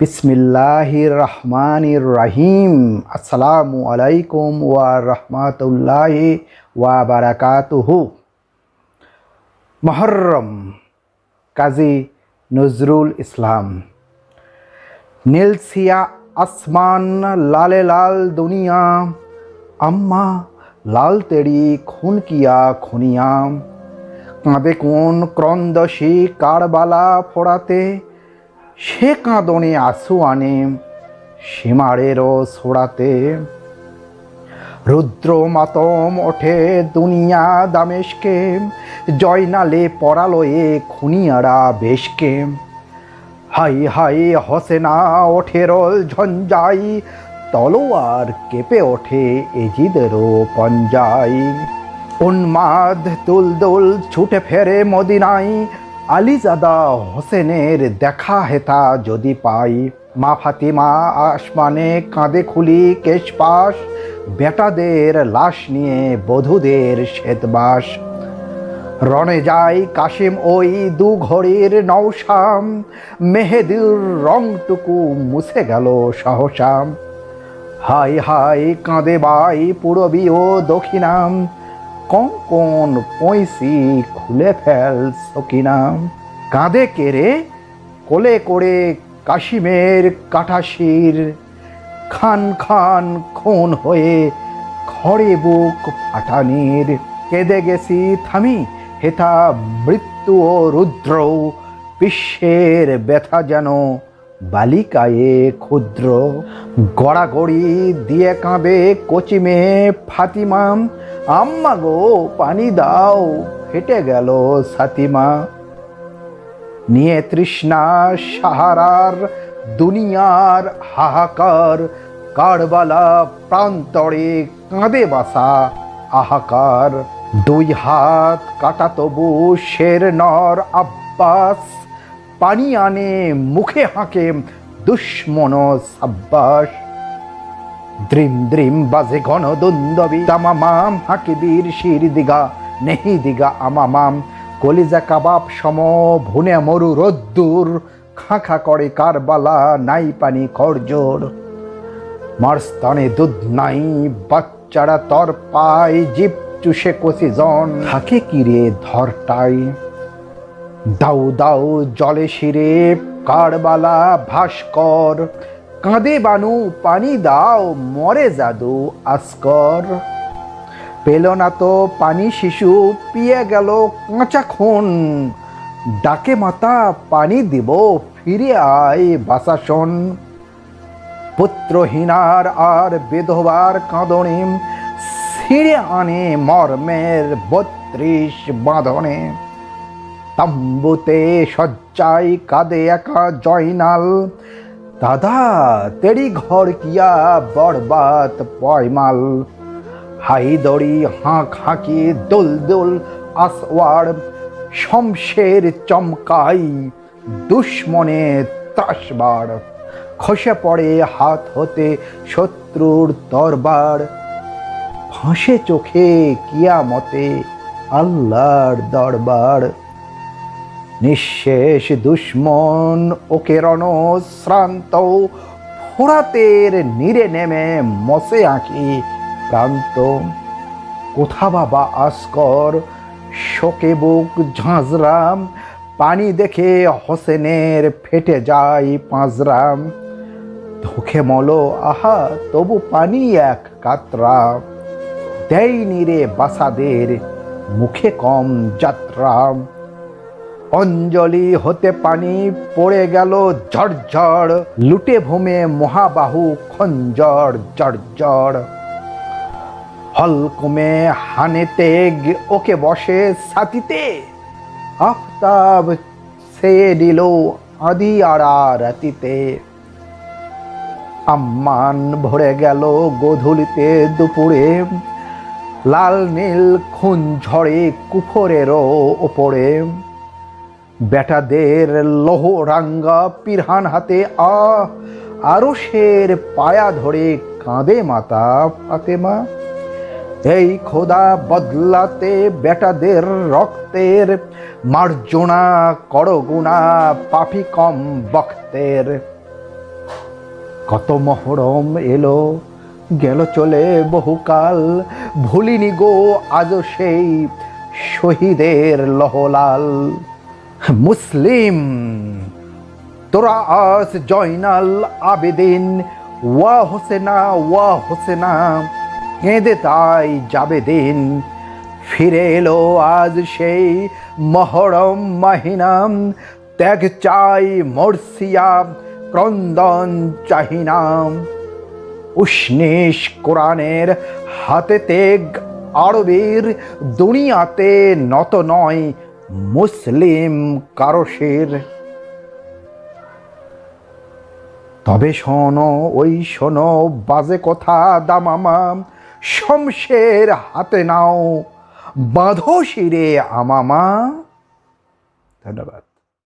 বিসমিল্লাহির রহমানির রাহিম আসসালামু আলাইকুম ওয়া রহমাতুল্লাহি ওয়া বারাকাতুহু। মহরম, কাজী নজরুল ইসলাম। নীলসিয়া আসমান, লালে লাল দুনিয়া। আম্মা, লাল তেড়ি খুন কিয়া খুনিয়া। কাঁদে কোন ক্রন্দসী কারবালা ফোড়াতে। সে কাঁদনে আসু আনে, সীমারেরও সোড়াতে রুদ্র মাতম ওঠে দুনিয়া দামেশকে, জয়নালে পরালয়ে খুনিয়ারা বেশকে। হাই হাই হসেনা ওঠে রোল ঝঞ্ঝাই, তলোয়ার কেঁপে ওঠে এজিদেরও পঞ্জাই। উন্মাদ তুলদুল ছুটে ফেরে মদিনাই আলিজাদা হোসেনের দেখা হেতা যদি পাই। মা ফাতিমা আসমানে কাঁদে খুলি কেশপাশ বেটাদের লাশ নিয়ে বধূদের শ্বেতবাস রণে যায় কাশিম ওই দু ঘড়ির নৌশাম। মেহেদুর রংটুকু মুছে গেল সহসাম। হাই হাই কাঁদে বাই পূরবী ও দক্ষিণাম। কঙ্কন পঁয়সি খুলে ফেল সকিনাম কাঁদে কেড়ে কোলে করে কাশিমের কাঠাশির খান খান খুন হয়ে খড়ে বুক ফাটানির কেঁদে গেছি থামি হেথা মৃত্যু ও রুদ্র বিশ্বের ব্যথা যেন বালিকায়ে ক্ষুদ্র। গড়াগড়ি দিয়ে কাঁদে কচিমে ফাতিমাম আম্মা গো পানি দাও ফেটে গেল সাতিমা। নিয়ে তৃষ্ণা সাহারার, দুনিয়ার হাহাকার, কারবালা প্রান্তরে কাঁদে বাসা আহাকার। দুই হাত কাটা তবু শের নর আব্বাস, পানি আনে মুখে হাঁকে দুশ্মন সাব্বাস। দ্রিম দ্রিম বাজে ঘন দুন্দবি তামামাম হাঁকে বীর শির দিগা, নেহি দিগা আমামাম, কলিজা কাবাব সম ভুনে মরু রোদ্দুর, খাঁখা করে কারবালা নাই পানি খরজোর। মারস্তানে দুধ নাই, বাচ্চারা তর পায় জিপ চুষে কষি জন থাকে কিরে ধরটাই দাউ দাউ জলে শিরে কারবালা ভাস্কর কাঁদে বানু, পানি দাও, মরে জাদু, আস্কর। পেল না তো পানি শিশু, পিয়ে গেল কাঁচা খুন। ডাকে মাতা, পানি দিব, ফিরে আয় বাসাসন। পুত্রহীনার আর বেধবার কাঁদনে, ছিঁড়ে আনে মর্মের বত্রিশ বাঁধনে। তাম্বুতে সজ্জায় কাঁদে একা জয়নাল দাদা, তেরি ঘর কিয়া বরবাত পয়মাল। হাইদড়ি হাঁক হাঁকি দোল দোল আসওয়ার। শমশের চমকাই দুশ্মনে ত্রাসবার। খসে পড়ে হাত হতে শত্রুর তরবার ফাঁসে চোখে কিয়ামতে আল্লাহর দরবার। নিঃশেষ দুশ্মন ওকে রণশ্রান্ত ফোরাতের নিরে নেমে মসে আঁকি প্রান্ত কোথা বাবা আস্কর? শোকে বুক ঝাঁঝরাম, পানি দেখে হোসেনের ফেটে যায় পাঁজরাম। ধোখে মলো, আহা, তবু পানি এক কাতরা। দেয়নি রে বাসাদের মুখে কম যাত্রা অঞ্জলি হতে পানি পড়ে গেল ঝড়ঝড় লুটে ভূমে মহাবাহু খঞ্জর জড়জড় হলকুমে হানেতে ওকে বসে সাথিতে। আফতাব সে দিল আদি আড়া রাতিতে। আম্মান ভরে গেল গোধূলিতে দুপুরে। লাল নীল খুন ঝড়ে কুফরেরও ওপরে। বেটাদের লৌহ রাঙ্গা পিরহান হাতে আ আরও শের পায়া ধরে কাঁদে মাতা ফাতেমা। এই খোদা বদলাতে বেটাদের রক্তের মার্জনা করগুনা পাপি কম বক্তের। কত মহরম এলো, গেল চলে বহুকাল, ভুলিনি গো আজও সেই শহীদের লহলাল। মুসলিম, তোরা আজ জয়নাল আবেদিন, ওয়া হোসেনা ওয়া হোসেনা, কেঁদে তাই যাবে দিন। ফিরে এলো আজ সেই মহরম মাহিনাম ত্যাগ চাই মর্সিয়া, ক্রন্দন চাহিনাম উষ্ণিস কোরআনের হাতে তেগ, আরবের দুনিয়াতে নত নয় মুসলিম কারসের তবে শোনো, ওই শোনো, বাজে কথা দামামা, শমশের হাতে নাও, বাঁধো শিরে আমামা। ধন্যবাদ।